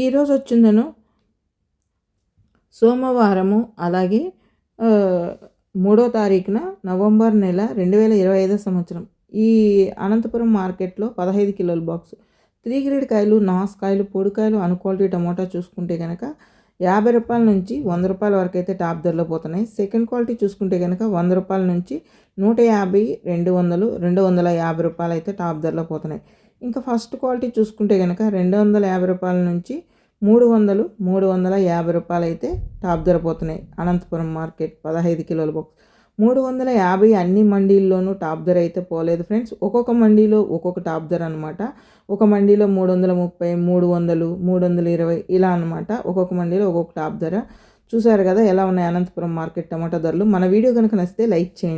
ఈరోజు వచ్చిందను. సోమవారము అలాగే మూడో తారీఖున నవంబర్ నెల రెండు వేల ఇరవై ఐదో సంవత్సరం. ఈ అనంతపురం మార్కెట్లో పదహైదు కిలోల బాక్స్. త్రీ గ్రేడ్ కాయలు నాస్ కాయలు పొడికాయలు అన్ క్వాలిటీ టమోటా చూసుకుంటే కనుక యాభై రూపాయల నుంచి వంద రూపాయల వరకు అయితే టాప్ ధరలో పోతున్నాయి. సెకండ్ క్వాలిటీ చూసుకుంటే కనుక వంద రూపాయల నుంచి నూట యాభై రెండు వందలు రెండు వందల యాభై రూపాయలు అయితే టాప్ ధరలో పోతున్నాయి. ఇంకా ఫస్ట్ క్వాలిటీ చూసుకుంటే కనుక రెండు వందల యాభై రూపాయల నుంచి మూడు వందలు మూడు వందల యాభై రూపాయలు అయితే టాప్ ధర పోతున్నాయి. అనంతపురం మార్కెట్ పదహైదు కిలోల బాక్స్. మూడు వందల యాభై అన్ని మండీల్లోనూ టాప్ ధర అయితే పోలేదు ఫ్రెండ్స్. ఒక్కొక్క మండీలో ఒక్కొక్క టాప్ ధర అనమాట ఒక మండీలో మూడు వందల ముప్పై మూడు వందలు మూడు వందల ఇరవై ఇలా అనమాట ఒక్కొక్క మండీలో ఒక్కొక్క టాప్ ధర. చూసారు కదా ఎలా ఉన్నాయి అనంతపురం మార్కెట్ టమాటా ధరలు. మన వీడియో కనుక నచ్చితే లైక్ చేయండి.